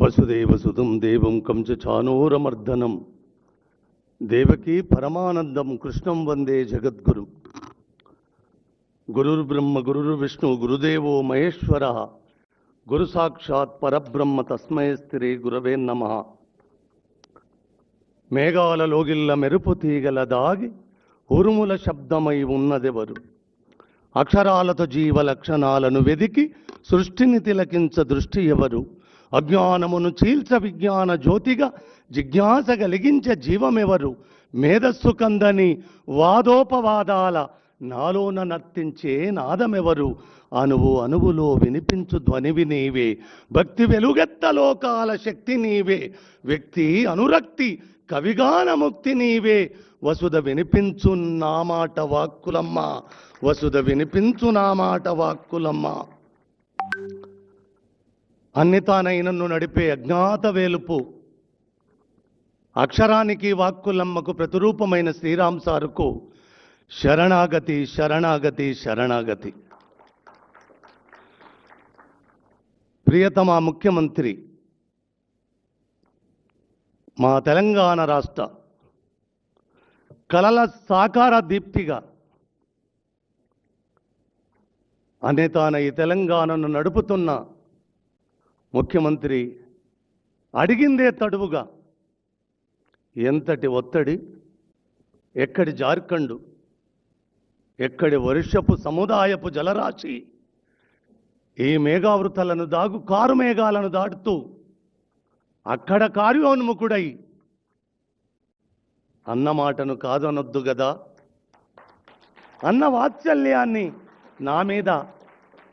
వసుదేవసుతం దేవం కంచ చానూరమర్దనం. దేవకీ పరమానందం కృష్ణం వందే జగద్గురు. గురుర్బ్రహ్మ గురుర్విష్ణు గురుదేవో మహేశ్వర. గురు సాక్షాత్ పరబ్రహ్మ తస్మై స్త్రీ గురవే నమ. మేఘాలలోగిల్ల మెరుపు తీగల దాగి ఉరుముల శబ్దమై ఉన్నదెవరు? అక్షరాలతో జీవ లక్షణాలను వెదికి సృష్టిని తిలకించ దృష్టి ఎవరు? అజ్ఞానమును చీల్చ విజ్ఞాన జ్యోతిగా జిజ్ఞాస కలిగించే జీవమెవరు? మేధస్సు కందని వాదోపవాదాల నాలోన నర్తించే నాదమెవరు? అనువు అనువులో వినిపించు ధ్వనివి నీవే. భక్తి వెలుగెత్త లోకాల శక్తి నీవే. వ్యక్తి అనురక్తి కవిగాన ముక్తి నీవే. వసుధ వినిపించు నా మాట వాక్కులమ్మ. వసుధ వినిపించు నా మాట వాక్కులమ్మ. అన్నితానైనను నడిపే అజ్ఞాత వేలుపు. అక్షరానికి వాక్కులమ్మకు ప్రతిరూపమైన శ్రీరామ్ సారుకు శరణాగతి శరణాగతి శరణాగతి. ప్రియతమ ముఖ్యమంత్రి మా తెలంగాణ రాష్ట్ర కలల సాకార దీప్తిగా అనేతాన ఈ తెలంగాణను నడుపుతున్న ముఖ్యమంత్రి అడిగిందే తడువుగా. ఎంతటి ఒత్తిడి ఎక్కడి జార్ఖండు ఎక్కడి వర్షపు సముదాయపు జలరాశి ఈ మేఘావృతలను దాగు కారు మేఘాలను దాటుతూ అక్కడ కార్యోన్ముఖుడై అన్న మాటను కాదనొద్దు గదా. అన్న వాత్సల్యాన్ని నా మీద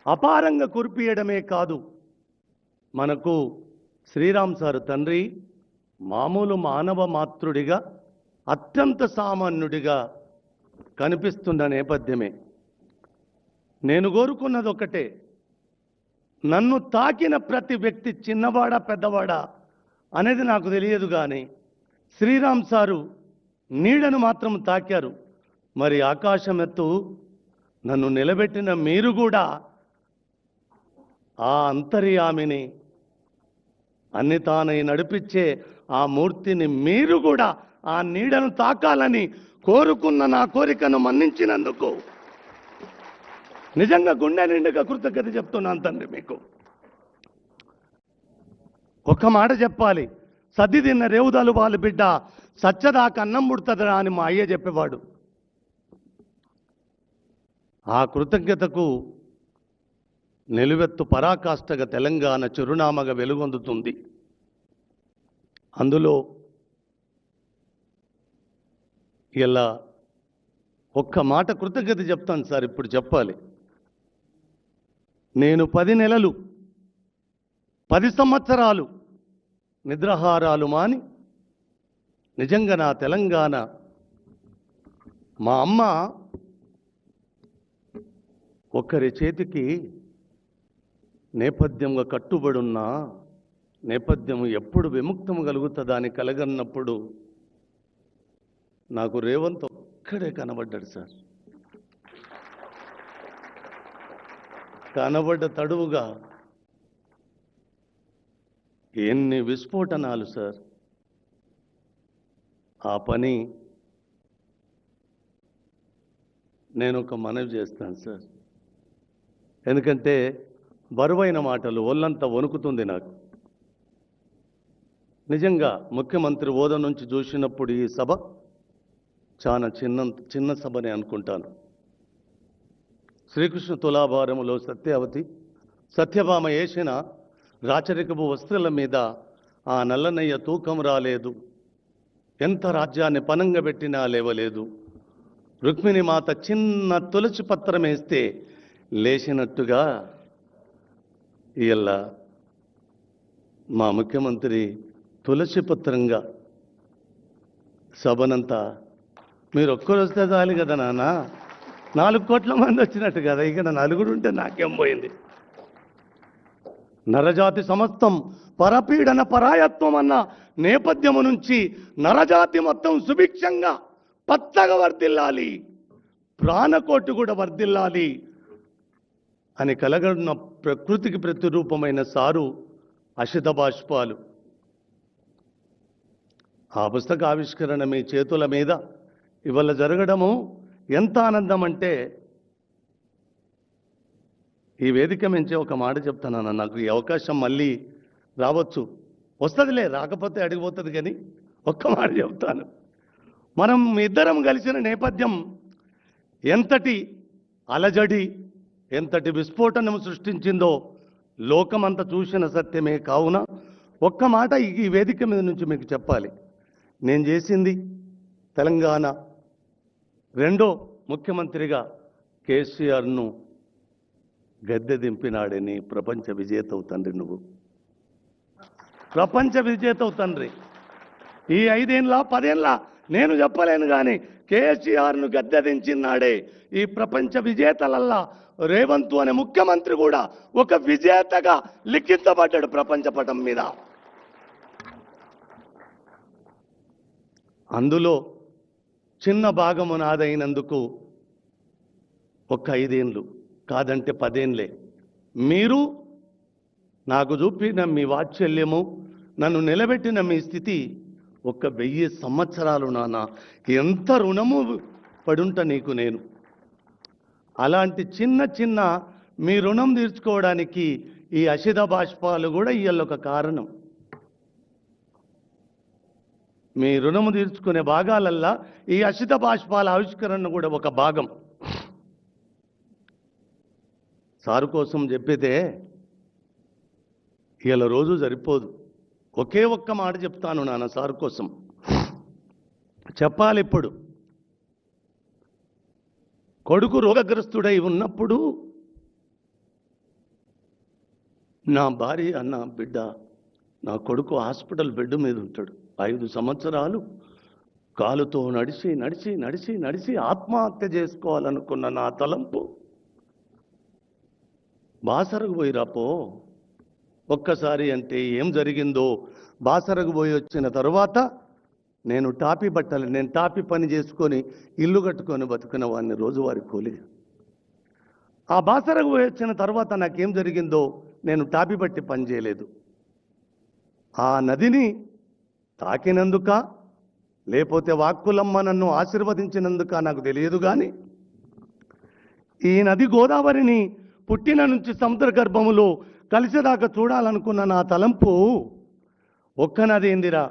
అపారంగా కురిపియడమే కాదు. మనకు శ్రీరామ్ సారు తండ్రి మామూలు మానవ మాతృడిగా అత్యంత సామాన్యుడిగా కనిపిస్తున్న నేపథ్యమే. నేను కోరుకున్నది ఒకటే నన్ను తాకిన ప్రతి వ్యక్తి చిన్నవాడా పెద్దవాడా అనేది నాకు తెలియదు కానీ శ్రీరామ్ సారు నీడను మాత్రం తాకారు. మరి ఆకాశం ఎత్తు నన్ను నిలబెట్టిన మీరు కూడా ఆ అంతర్యామిని అన్ని తానై నడిపించే ఆ మూర్తిని మీరు కూడా ఆ నీడను తాకాలని కోరుకున్న నా కోరికను మన్నించినందుకు నిజంగా గుండె నిండుగా కృతజ్ఞత చెప్తున్నాను తండ్రి మీకు. ఒక్క మాట చెప్పాలి. సద్ది తిన్న రేవుదాలు వాళ్ళ బిడ్డ సచ్చదాకా అన్నం పుడుతుందిరా అని మా అయ్య చెప్పేవాడు. ఆ కృతజ్ఞతకు నిలువెత్తు పరాకాష్ఠగా తెలంగాణ చిరునామగా వెలుగొందుతుంది. అందులో ఇలా ఒక్క మాట కృతజ్ఞత చెప్తాను సార్ ఇప్పుడు చెప్పాలి. నేను పది నెలలు పది సంవత్సరాలు నిద్రాహారాలు మాని నిజంగా నా తెలంగాణ మా అమ్మ ఒకరి చేతికి నేపథ్యంగా కట్టుబడున్న నేపథ్యం ఎప్పుడు విముక్తం కలుగుతుందా అని కలగన్నప్పుడు నాకు రేవంత్ ఒక్కడే కనబడ్డాడు సార్. కనబడ్డ తడువుగా ఎన్ని విస్ఫోటనాలు సార్. ఆ పని నేను ఒక మనవి చేస్తాను సార్. ఎందుకంటే బరువైన మాటలు ఒళ్ళంతా వణుకుతుంది నాకు. నిజంగా ముఖ్యమంత్రి హోదా నుంచి చూసినప్పుడు ఈ సభ చాలా చిన్న చిన్న సభని అనుకుంటాను. శ్రీకృష్ణ తులాభారములో సత్యావతి సత్యభామ వేసిన రాచరికపు వస్త్రాల మీద ఆ నల్లనయ్య తూకం రాలేదు. ఎంత రాజ్యాన్ని పనంగా పెట్టినా లేవలేదు. రుక్మిణి మాత చిన్న తులసి పత్రం వేస్తే లేచినట్టుగా ఇలా మా ముఖ్యమంత్రి తులసి పత్రంగా సభనంతా మీరు ఒక్కరు వస్తే చాలు కదా నాన్న. నాలుగు కోట్ల మంది వచ్చినట్టు కదా. ఇక్కడ నలుగురు ఉంటే నాకేం పోయింది? నరజాతి సమస్తం పరపీడన పరాయత్వం అన్న నేపథ్యము నుంచి నరజాతి మొత్తం సుభిక్షంగా పచ్చగా వర్ధిల్లాలి. ప్రాణకోటు కూడా వర్ధిల్లాలి. అని కలగన్న ప్రకృతికి ప్రతిరూపమైన సారు అషిత బాష్పాలు. ఆ పుస్తక ఆవిష్కరణ మీ చేతుల మీద. ఇవాళ జరగడము ఎంత ఆనందం అంటే ఈ వేదిక మించి ఒక మాట చెప్తానన్న నాకు ఈ అవకాశం మళ్ళీ రావచ్చు. వస్తుందిలే రాకపోతే అడిగిపోతుంది కానీ ఒక్క మాట చెప్తాను. మనం ఇద్దరం కలిసిన నేపథ్యం ఎంతటి అలజడి ఎంతటి విస్ఫోటనం సృష్టించిందో లోకమంతా చూసిన సత్యమే కావున ఒక్క మాట ఈ వేదిక మీద నుంచి మీకు చెప్పాలి. నేను చేసింది తెలంగాణ రెండో ముఖ్యమంత్రిగా కేసీఆర్ను గద్దె దింపినాడని ప్రపంచ విజేతవు తండ్రి నువ్వు. ప్రపంచ విజేతవు తండ్రి. ఈ ఐదేళ్ళ పదేళ్ళ నేను చెప్పలేను కానీ కేసీఆర్ను గద్దెదించినాడే ఈ ప్రపంచ విజేతలల్లా రేవంతు అనే ముఖ్యమంత్రి కూడా ఒక విజేతగా లిఖించబడ్డాడు ప్రపంచ పటం మీద. అందులో చిన్న భాగము నాదైనందుకు ఒక ఐదేండ్లు కాదంటే పదేండ్లే. మీరు నాకు చూపిన మీ వాత్సల్యము నన్ను నిలబెట్టిన మీ స్థితి ఒక వెయ్యి సంవత్సరాలు నాన్న. ఎంత రుణము పడుంట నీకు నేను? అలాంటి చిన్న చిన్న మీ రుణం తీర్చుకోవడానికి ఈ అశిత బాష్పాలు కూడా ఇవాళ ఒక కారణం. మీ రుణము తీర్చుకునే భాగాలల్లా ఈ అషిత బాష్పాల ఆవిష్కరణ కూడా ఒక భాగం. సారు కోసం చెప్పితే ఇవాళ రోజు సరిపోదు. ఒకే ఒక్క మాట చెప్తాను నాన్న సారు కోసం. చెప్పాలి ఇప్పుడు. కొడుకు రోగగ్రస్తుడై ఉన్నప్పుడు నా భార్య అన్న బిడ్డ నా కొడుకు హాస్పిటల్ బెడ్ మీద ఉంటాడు. ఐదు సంవత్సరాలు కాలుతో నడిచి నడిచి నడిచి నడిచి ఆత్మహత్య చేసుకోవాలనుకున్న నా తలంపు. బాసరకు పోయిరాపో ఒక్కసారి అంటే ఏం జరిగిందో బాసరకు పోయి వచ్చిన తరువాత నేను టాపీ బట్టలు నేను టాపీ పని చేసుకొని ఇల్లు కట్టుకొని బతుకున్న వాడిని రోజువారి కూలి. ఆ బాసరకు పోయి వచ్చిన తర్వాత నాకేం జరిగిందో నేను టాపీ బట్టి పని చేయలేదు. ఆ నదిని తాకినందుక లేకపోతే వాక్కులమ్మ నన్ను ఆశీర్వదించినందుక నాకు తెలియదు కానీ ఈ నది గోదావరిని పుట్టిన నుంచి సముద్ర గర్భములో కలిసేదాకా చూడాలనుకున్న నా తలంపు ఒక్క నది ఏందిరా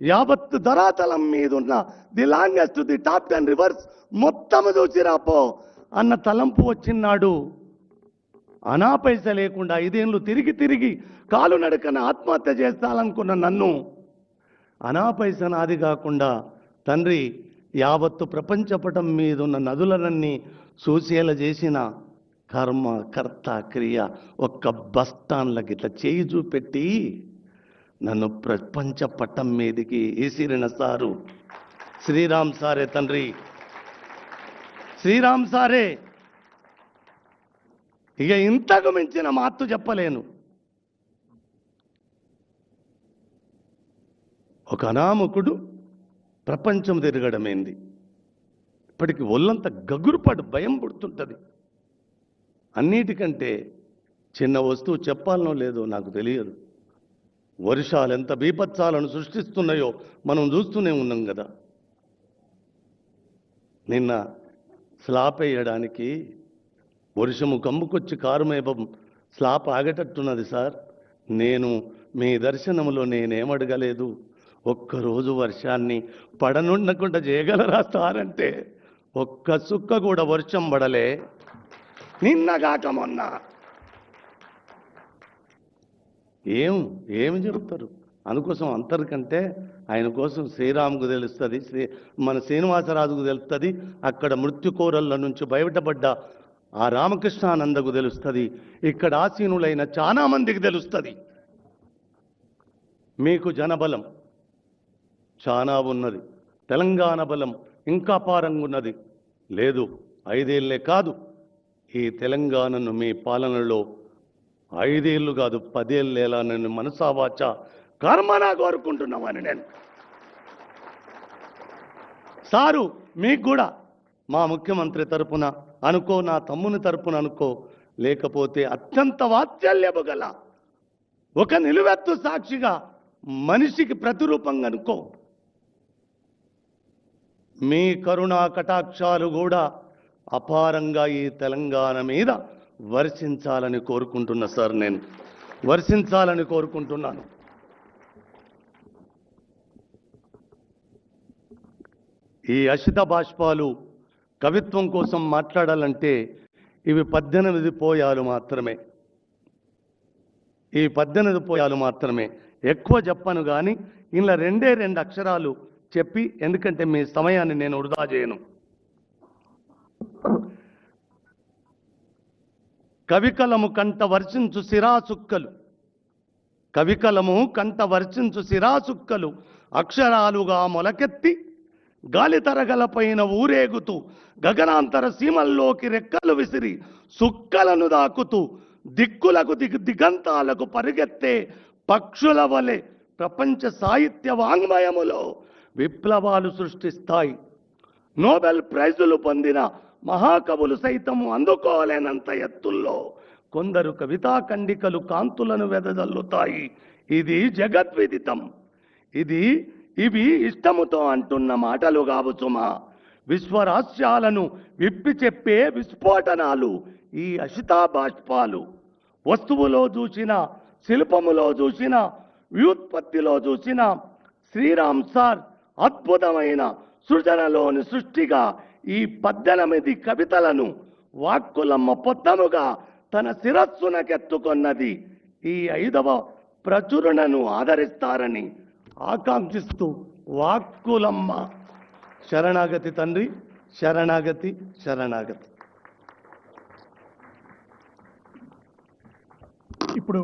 యావత్ ధరాతలం మీద ఉన్న the longest the top ten rivers మొత్తం చూసిరాపో అన్న తలంపు వచ్చినాడు అనా పైస లేకుండా ఐదేళ్ళు తిరిగి తిరిగి కాలు నడకన ఆత్మహత్య చేస్తాలనుకున్న నన్ను. అనా పైస నాది కాకుండా తండ్రి యావత్తు ప్రపంచపటం మీదున్న నదులనన్నీ చూసేలా చేసిన కర్మ కర్త క్రియ ఒక్క బస్తాన్లకి ఇట్లా చేయి చూపెట్టి నన్ను ప్రపంచ పట్టం మీదికి ఈసిరిన సారు. శ్రీరామ్ సారే తండ్రి. శ్రీరామ్ సారే. ఇక ఇంతకు మించిన మాత్తు చెప్పలేను. ఒక అనామకుడు ప్రపంచం తిరగడమేంది? ఇప్పటికి ఒళ్ళంత గగురుపాటు భయం పుడుతుంటుంది. అన్నిటికంటే చిన్న వస్తువు చెప్పాలనో లేదో నాకు తెలియదు. వర్షాలు ఎంత బీపత్సాలను సృష్టిస్తున్నాయో మనం చూస్తూనే ఉన్నాం కదా. నిన్న స్లాప్ వేయడానికి వర్షము కమ్ముకొచ్చి కారుమేపం స్లాప్ ఆగేటట్టున్నది సార్. నేను మీ దర్శనములో నేనేమడగలేదు ఒక్కరోజు వర్షాన్ని పడనుండకుండా చేయగలరా సార్ అంటే ఒక్క సుక్క కూడా వర్షం పడలే. నిన్నగాక మొన్న ఏం ఏమి చెప్తారు? అందుకోసం అంతరికంటే ఆయన కోసం శ్రీరాముకు తెలుస్తుంది శ్రీ మన శ్రీనివాసరాజుకు తెలుస్తుంది అక్కడ మృత్యుకోరళ్ళ నుంచి బయటపడ్డ ఆ రామకృష్ణానందకు తెలుస్తుంది ఇక్కడ ఆసీనులైన చాలా మందికి తెలుస్తుంది. మీకు జనబలం చాలా ఉన్నది. తెలంగాణ బలం ఇంకా పారంగా ఉన్నది లేదు ఐదేళ్ళే కాదు. ఈ తెలంగాణను మీ పాలనలో ఐదేళ్ళు కాదు పదేళ్ళేలా నేను మనసావాచ కర్మనా కోరుకుంటున్నామని నేను. సారు మీకు కూడా మా ముఖ్యమంత్రి తరపున అనుకో నా తమ్ముని తరపున అనుకో లేకపోతే అత్యంత వాత్సల్యము గల ఒక నిలువెత్తు సాక్షిగా మనిషికి ప్రతిరూపంగా అనుకో. మీ కరుణా కటాక్షాలు కూడా అపారంగా ఈ తెలంగాణ మీద వర్షించాలని కోరుకుంటున్నా సార్ నేను. వర్షించాలని కోరుకుంటున్నాను. ఈ అషిత బాష్పాలు కవిత్వం కోసం మాట్లాడాలంటే ఇవి పద్దెనిమిది పోయాలు మాత్రమే. ఈ పద్దెనిమిది పోయాలు మాత్రమే. ఎక్కువ చెప్పను కానీ ఇలా రెండే రెండు అక్షరాలు చెప్పి ఎందుకంటే మీ సమయాన్ని నేను వృధా చేయను. కవికలము కంట వర్షించు సిరాచుక్కలు కవికలము కంట వర్షించు సిరాచుక్కలు అక్షరాలుగా మొలకెత్తి గాలి తరగలపైన ఊరేగుతూ గగనాంతర సీమల్లోకి రెక్కలు విసిరి సుక్కలను దాకుతూ దిక్కులకు దిగ్ దిగంతాలకు పరిగెత్తే పక్షుల వలె ప్రపంచ సాహిత్య వాంగ్మయములో విప్లవాలు సృష్టిస్తాయి. నోబెల్ ప్రైజులు పొందిన మహాకవులు సైతం అందుకోలేనంత ఎత్తుల్లో కొందరు కవితా ఖండికలు కాంతులను వెదజల్లుతాయి. ఇది జగద్విదితం. ఇది ఇవి ఇష్టముతో అంటున్న మాటలు కావచ్చుమా సుమా. విశ్వరాస్యాలను విప్పి చెప్పే విస్ఫోటనాలు ఈ అషితాబాష్పాలు వస్తువులో చూసిన శిల్పములో చూసిన వ్యుత్పత్తిలో చూసిన శ్రీరామ్ సార్ అద్భుతమైన సృజనలోని సృష్టిగా ఈ పద్దెనిమిది కవితలను వాక్కులమ్మ పొత్తముగా తన శిరస్సునకెత్తుకొన్నది. ఈ ఐదవ ప్రచురణను ఆదరిస్తారని ఆకాంక్షిస్తూ వాక్కులమ్మ. శరణాగతి తండ్రి శరణాగతి శరణాగతి. ఇప్పుడు